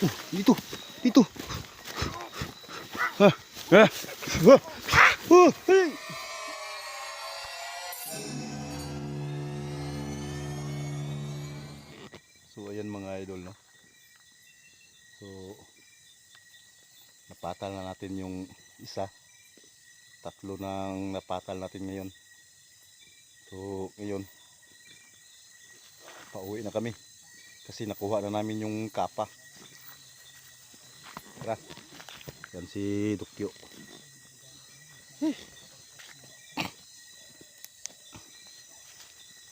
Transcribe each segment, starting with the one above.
Uh, dito. Dito. Ha. Ha. Oh, hey. So ayan mga idol no. So napatal na natin yung isa. Tatlo nang napatal natin ngayon. So ngayon pauwi na kami kasi nakuha na namin yung kapa. Tara. Yan si Dukyo. Eh.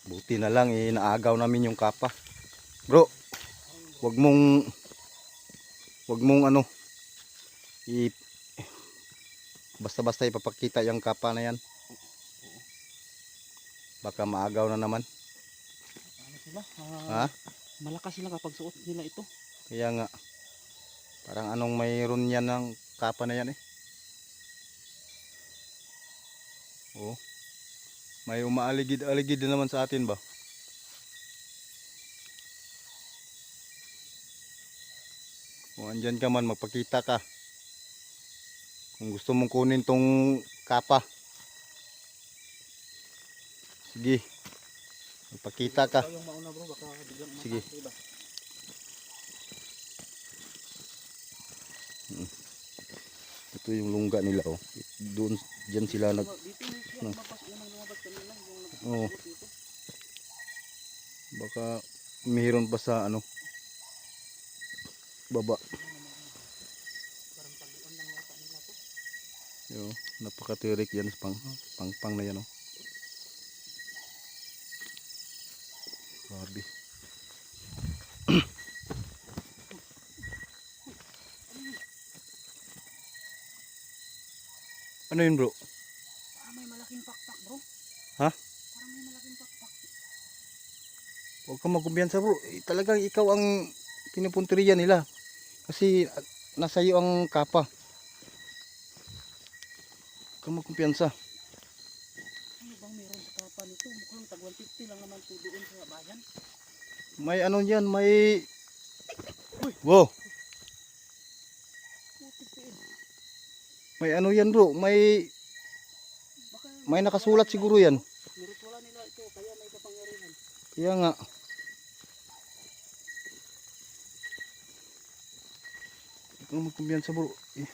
Buti na lang eh, naagaw namin yung kapa. Bro, wag mong wag mong ano i basta-basta ipapakita yung kapa na yan. Baka maagaw na naman. Ano sila? Ha? Ah, Malakas sila kapag suot nila ito. Kaya nga parang anong mayroon yan ng kapa na yan eh. Oh. May umaaligid-aligid din naman sa atin ba? Kung andyan ka man, magpakita ka. Kung gusto mong kunin tong kapa. Sige. Magpakita ka. Sige. matake ba? Ito yung lungga nila oh. Doon diyan sila nag No. dito. baka mayroon pa sa ano baba. Yo, napakatirik yan pang pang pang na yan oh. Grabe. Ano yun bro? Parang may malaking pakpak bro. Ha? Parang may malaking pakpak. Huwag kang magkumpiyansa bro. Eh, talagang ikaw ang pinupunteriya nila. Kasi ah, nasa iyo ang kapa. Huwag kang magkumpiyansa. Ano bang meron sa kapa nito? Mukhang tag 150 lang naman to doon sa bayan. May ano yan, may... Wow, Putik eh. May ano yan bro, may may nakasulat siguro yan. Nirituala nila ito, kaya may kapangyarihan. Kaya nga. Huwag kang magkumpiyansa bro. Eh,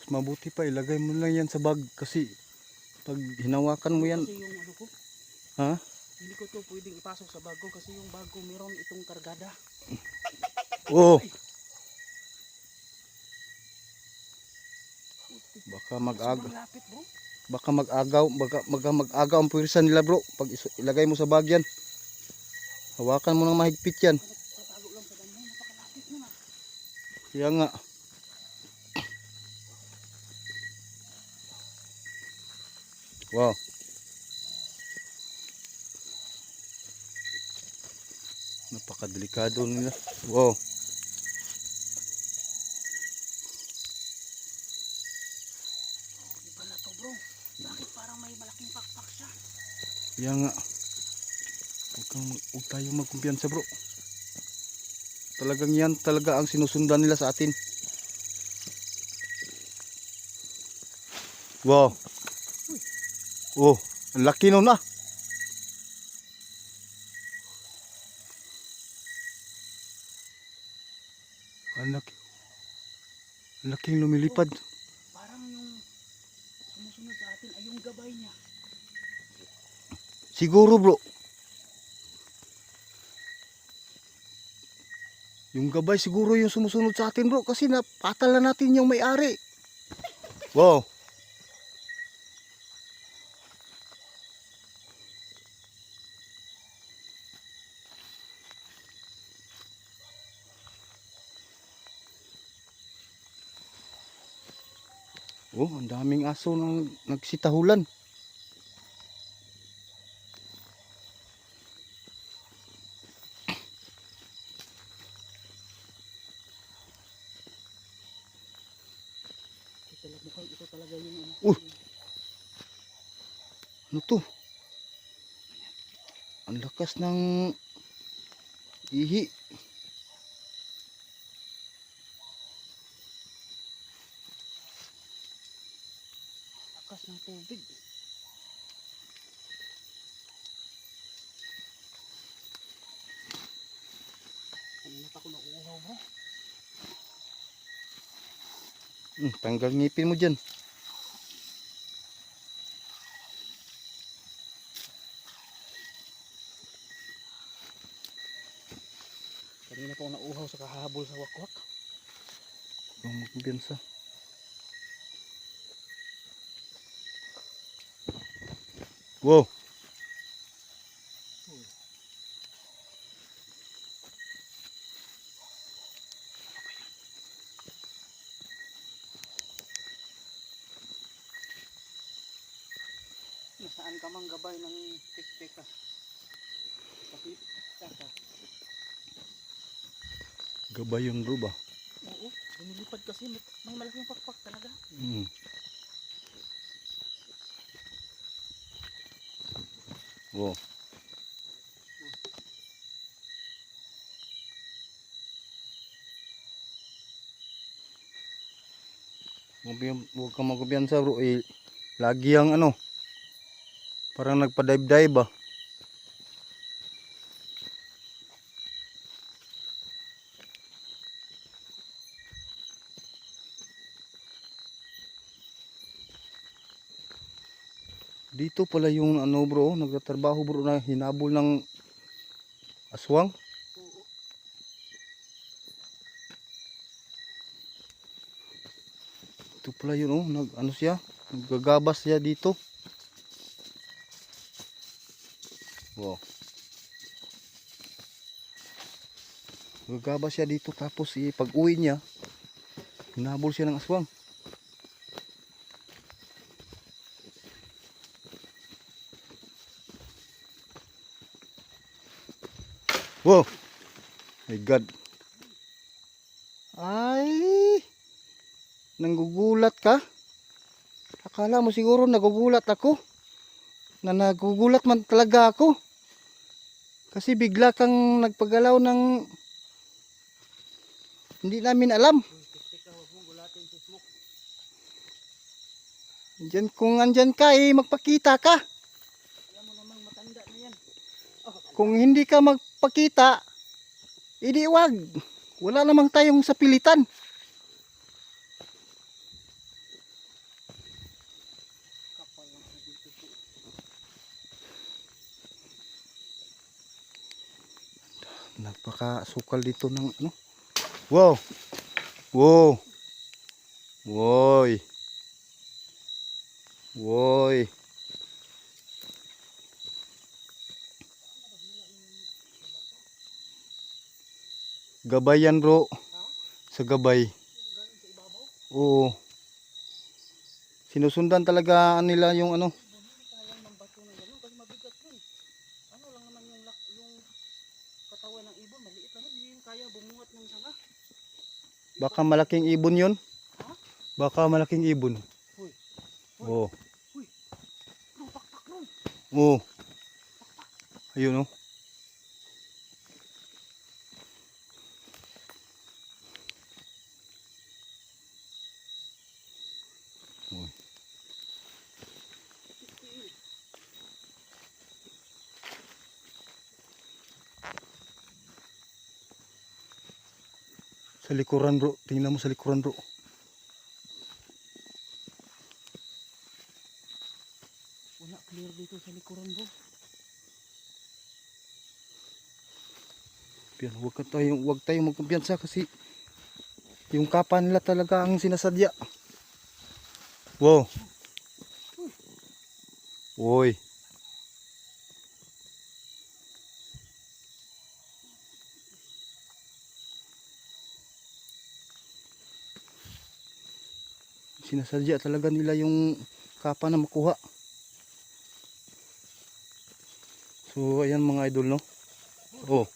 mas mabuti pa, ilagay mo lang yan sa bag kasi pag hinawakan mo yan, Kasi yung ano ko, ha? hindi ko to pwedeng ipasok sa bago kasi yung bago meron itong kargada. Oo. Putik. Baka mag-ag Sobrang lapit bro. baka mag-agaw, baka, baka mag-agaw ang puwersa nila bro pag ilagay mo sa bag yan. Hawakan mo ng mahigpit yan. Na. Kaya nga. Wow. Napakadelikado nila. Wow. Iba na to bro. Bakit parang may malaking pakpak siya? Kaya nga. Huwag, kang, huwag tayo magkumpiyansa bro. Talagang yan talaga ang sinusundan nila sa atin. Wow. Oh, ang laki nun ah. Ang laki. Ang laking lumilipad. Parang yung sumusunod sa atin ay yung gabay niya. Siguro bro. Yung gabay siguro yung sumusunod sa atin bro kasi napatal na natin yung may-ari. Wow. Oh, ang daming aso nang nagsitahulan. Ito talaga, mukhang ito talaga yung ano. Lakas ng ihi. Lakas ng tubig. Kanina pa ako nauuhaw bro. Hmm, tanggal ngipin mo dyan. Kanina pa ako nauuhaw sa kahabol sa wakwak. Huwag magkumpiyansa. Wow! Nasaan ka mang gabay ng tiktika? Kasi, kaka. Gabay yun bro ba? Oo, lumilipad kasi may, may malaking pakpak talaga. Hmm. Wow. Huwag yung- Huwag kang magkumpiyansa bro. Eh, lagi ang ano. Parang nagpa-dive-dive ba? Dito pala yung ano bro, nagtatrabaho bro na hinabol ng aswang. Ito pala yun oh, nag ano siya, naggagabas siya dito. Wow. Gagabas siya dito tapos pag uwi niya, hinabol siya ng aswang. Wow! My God. Ay! Nanggugulat ka? Akala mo siguro nagugulat ako. Na nagugulat man talaga ako. Kasi bigla kang nagpagalaw ng hindi namin alam. Diyan, kung andyan ka eh, magpakita ka. Kung hindi ka magpakita, hindi wag. Wala namang tayong sa pilitan. kapal lang sa dito po. Napakasukal dito ng ano. Wow. Wow. Woy. Woy. Gabay yan bro. Sa gabay. Oo. Sinusundan talaga nila yung ano. Baka malaking ibon yun. Baka malaking ibon. Oo. bro. Oo. Ayun oh. Likuran bro. Tingnan mo sa likuran bro. Wala clear dito sa likuran bro. Yan, huwag ka tayong, huwag tayong magkumpiyansa kasi yung kapa nila talaga ang sinasadya. Wow. Uy. Sinasadya talaga nila yung kapa na makuha. So, ayan mga idol, no? Oh.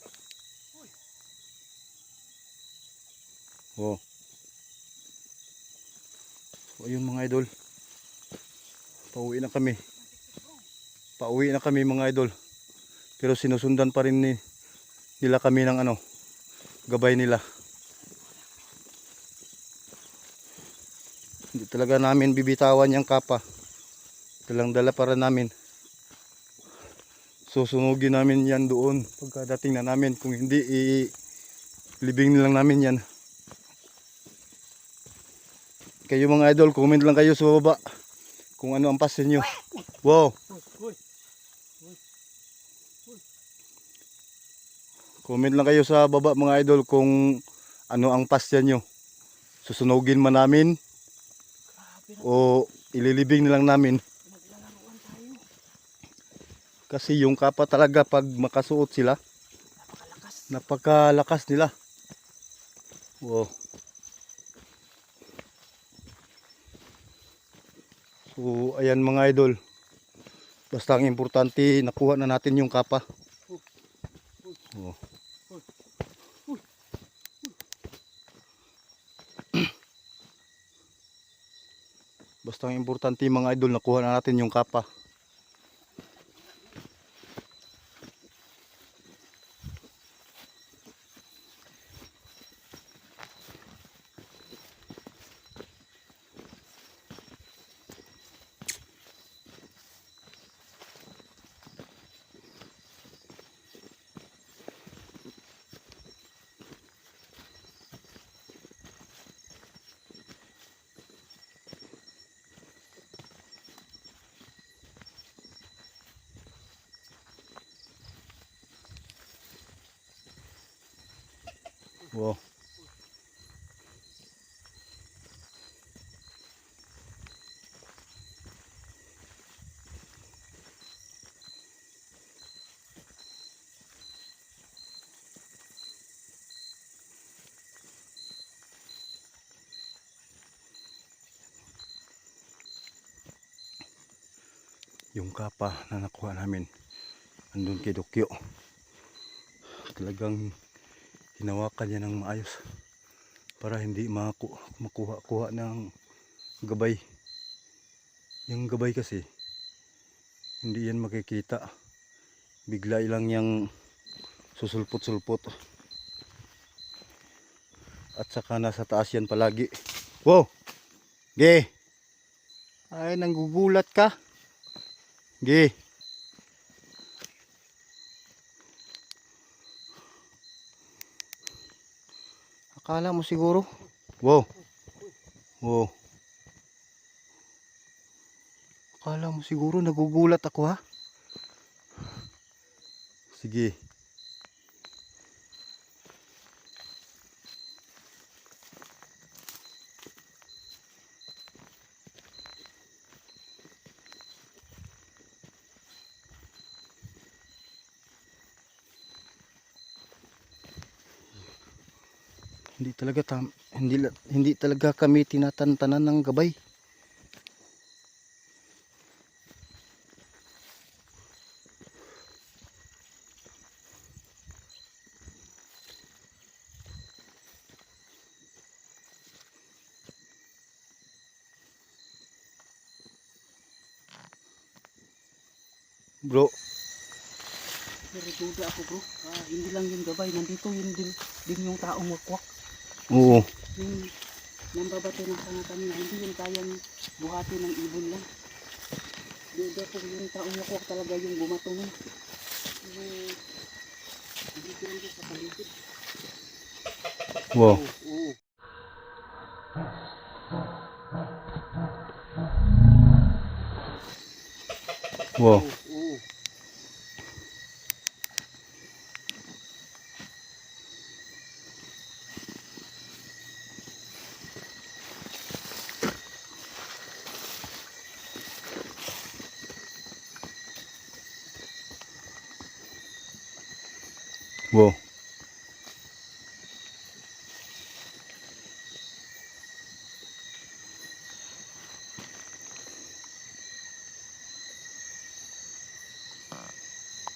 Oh. So, ayun mga idol. Pauwi na kami. Pauwi na kami mga idol. Pero sinusundan pa rin ni, nila kami ng ano, gabay nila. Talaga namin bibitawan yung kapa. Dalang dala para namin. Susunugin namin yan doon pagkadating na namin. Kung hindi, i libing nilang namin yan. Kayo mga idol, comment lang kayo sa baba kung ano ang pasin nyo. Wow! Comment lang kayo sa baba mga idol kung ano ang pasya nyo. Susunugin man namin. O ililibing nilang namin. Kasi yung kapa talaga pag makasuot sila, Napakalakas. napakalakas nila. Wow. So, ayan mga idol. Basta ang importante, nakuha na natin yung kapa. Oh. Basta ang importante mga idol, nakuha na natin yung kapa. Wow. Yung kapa na nakuha namin andun kay Dokyo. Talagang hinawakan niya ng maayos para hindi maku makuha-kuha ng gabay. Yung gabay kasi hindi yan makikita. Bigla lang yang susulpot-sulpot. At saka nasa taas yan palagi. Wow! Ge! Ay, nanggugulat ka. Ge! Akala mo siguro. Wow. Wow. Akala mo siguro nagugulat ako ha. Sige. Hindi talaga tam hindi hindi talaga kami tinatantanan ng gabay. Bro, Pero duda ako bro. Ah, hindi lang yung gabay. Nandito yun din, din yung taong wakwak. Oo. Yung nambabato ng sanga kanina. Hindi yun kayang buhati ng ibon lang. Duda ko yung taong wakwak talaga yung bumato nun. Yung... Hindi ko lang sa paligid. Wow. Oo. Oo. Wow.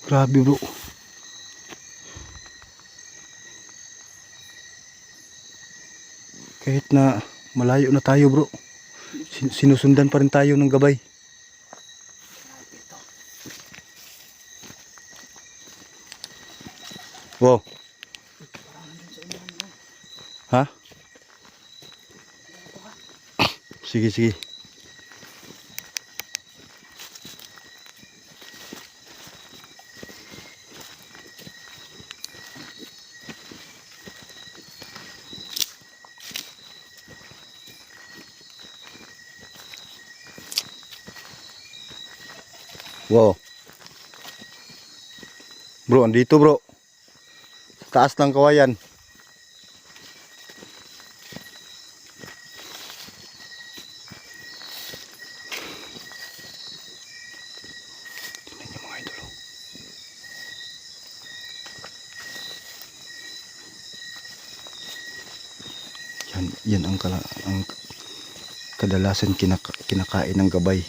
Grabe bro. Kahit na malayo na tayo bro. sin- Sinusundan pa rin tayo ng gabay. Wow. Ha? Sige, sige. Wow. Bro, andito bro. Taas ng kawayan. Oh. Yan, yan ang, kala, ang kadalasan kinaka, kinakain ng gabay.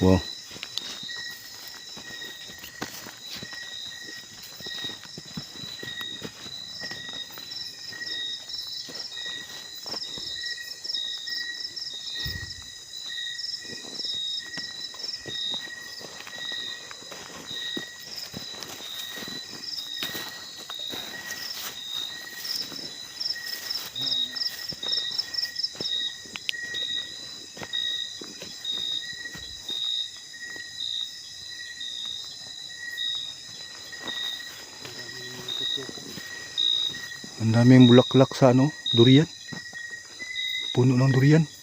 Wow. Daming bulaklak sa ano, durian. Puno ng durian.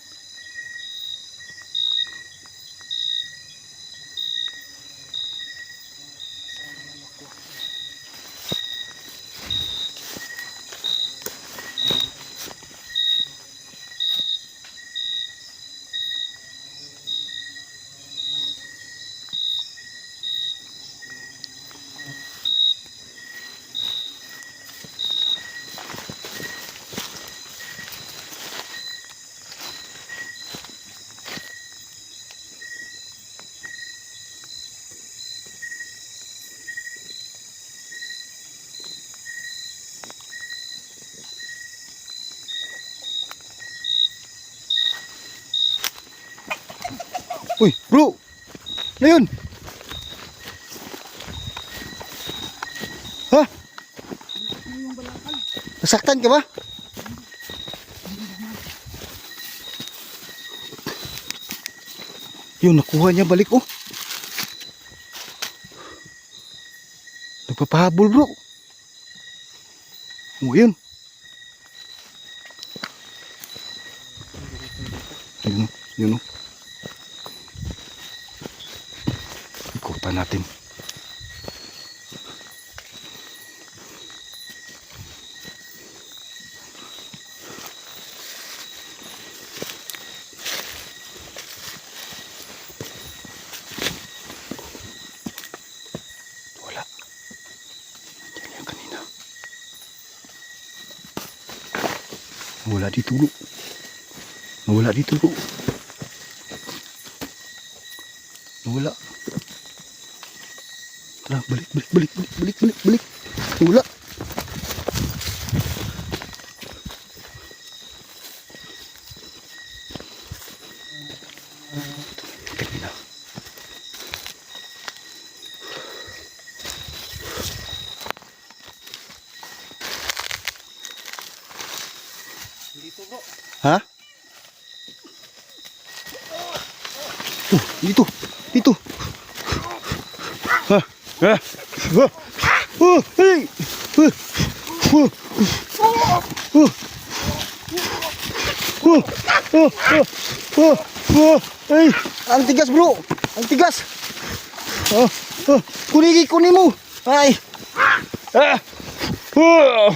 Uy, bro! Ano yun? Ha? Nasaktan ka ba? Yun, nakuha niya balik oh. Nagpapahabol bro. Oh, yun. Yun, oh, yun oh. Ikutan natin. Wala dito bro. Wala dito bro. Wala. Tara, balik, balik, balik, balik, balik, balik, balik. Wala. Kanina. Dito bro. Ha? Oh, dito. Dito. Ang tigas bro, ang tigas. Oh, oh, kunigi, kunin mo. Ay, ah, oh.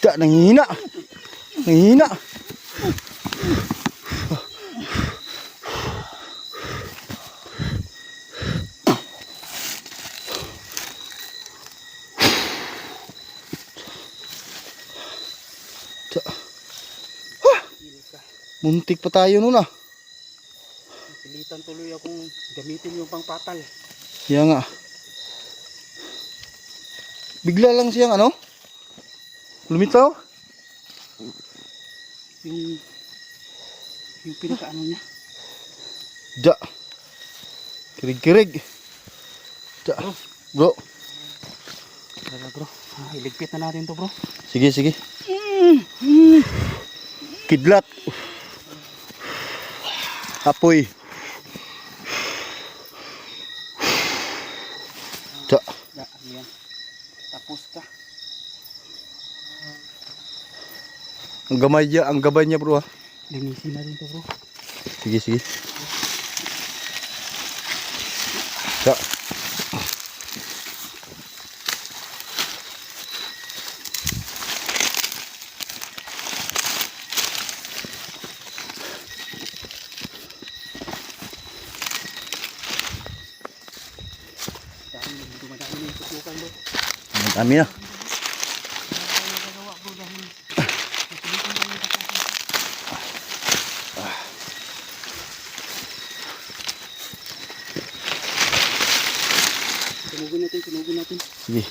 Tak, nanghihina. Nanghihina. Muntik pa tayo nun ah. Pilitan tuloy akong gamitin yung pangpatal. Kaya nga. Bigla lang siyang ano? Lumitaw? Yung yung pinakaano niya. Ja. Kirig-kirig. Ja. Bro. Tara bro. Ah, iligpit na natin to bro. Sige, sige. Kidlat. Apoy. Yan. Tapos ka. Ang gamay niya, ang gabay niya bro ha. Linisin na rin to bro. Sige, sige. Tsa. Dahil dumadami na yung tutukan bro. Ang dami na. Sunugin natin, sunugin natin. Sige.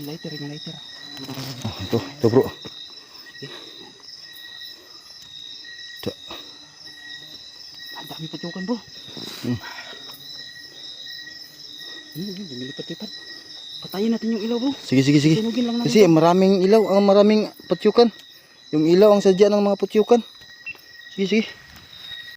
May lighter, may lighter. Ah, ito, ito bro. Tsa. Ang dami patukan bro. Hmm. Hmm, hmm, lumilipat-lipat. Patayin natin yung ilaw bro. Sige, sige, sige. Kasi maraming ilaw, ang maraming patyukan. Yung ilaw ang sadya ng mga patyukan. Sige, sige.